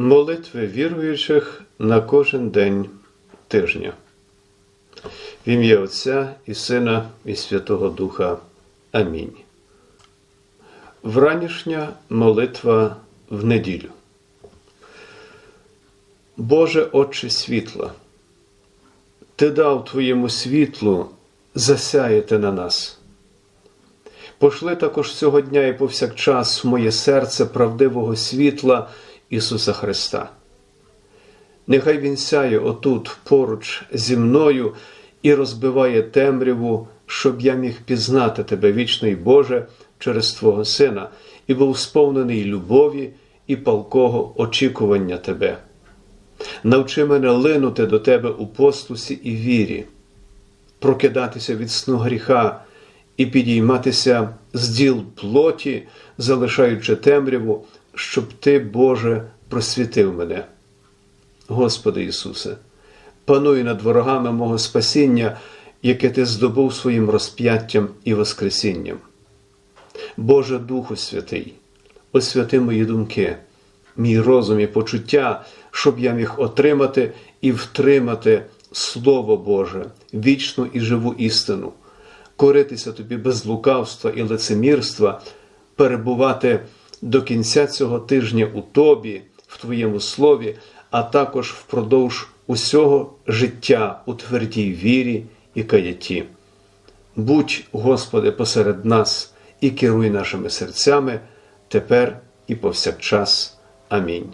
Молитви віруючих на кожен день тижня. В ім'я Отця і Сина і Святого Духа. Амінь. Вранішня молитва в неділю. Боже Отче світла, Ти дав Твоєму світлу засяяти на нас. Пошли також цього дня і повсякчас в моє серце правдивого світла Ісуса Христа. Нехай Він сяє отут поруч зі мною і розбиває темряву, щоб я міг пізнати Тебе, вічний Боже, через Твого Сина, і був сповнений любові і палкого очікування Тебе. Навчи мене линути до Тебе у послусі і вірі, прокидатися від сну гріха і підійматися з діл плоті, залишаючи темряву, щоб Ти, Боже, просвітив мене. Господи Ісусе, пануй над ворогами мого спасіння, яке Ти здобув своїм розп'яттям і Воскресінням. Боже Духу Святий, освяти мої думки, мій розум і почуття, щоб я міг отримати і втримати Слово Боже, вічну і живу істину, коритися тобі без лукавства і лицемірства, перебувати до кінця цього тижня у Тобі, в Твоєму слові, а також впродовж усього життя у твердій вірі і каяті. Будь, Господи, посеред нас і керуй нашими серцями тепер і повсякчас. Амінь.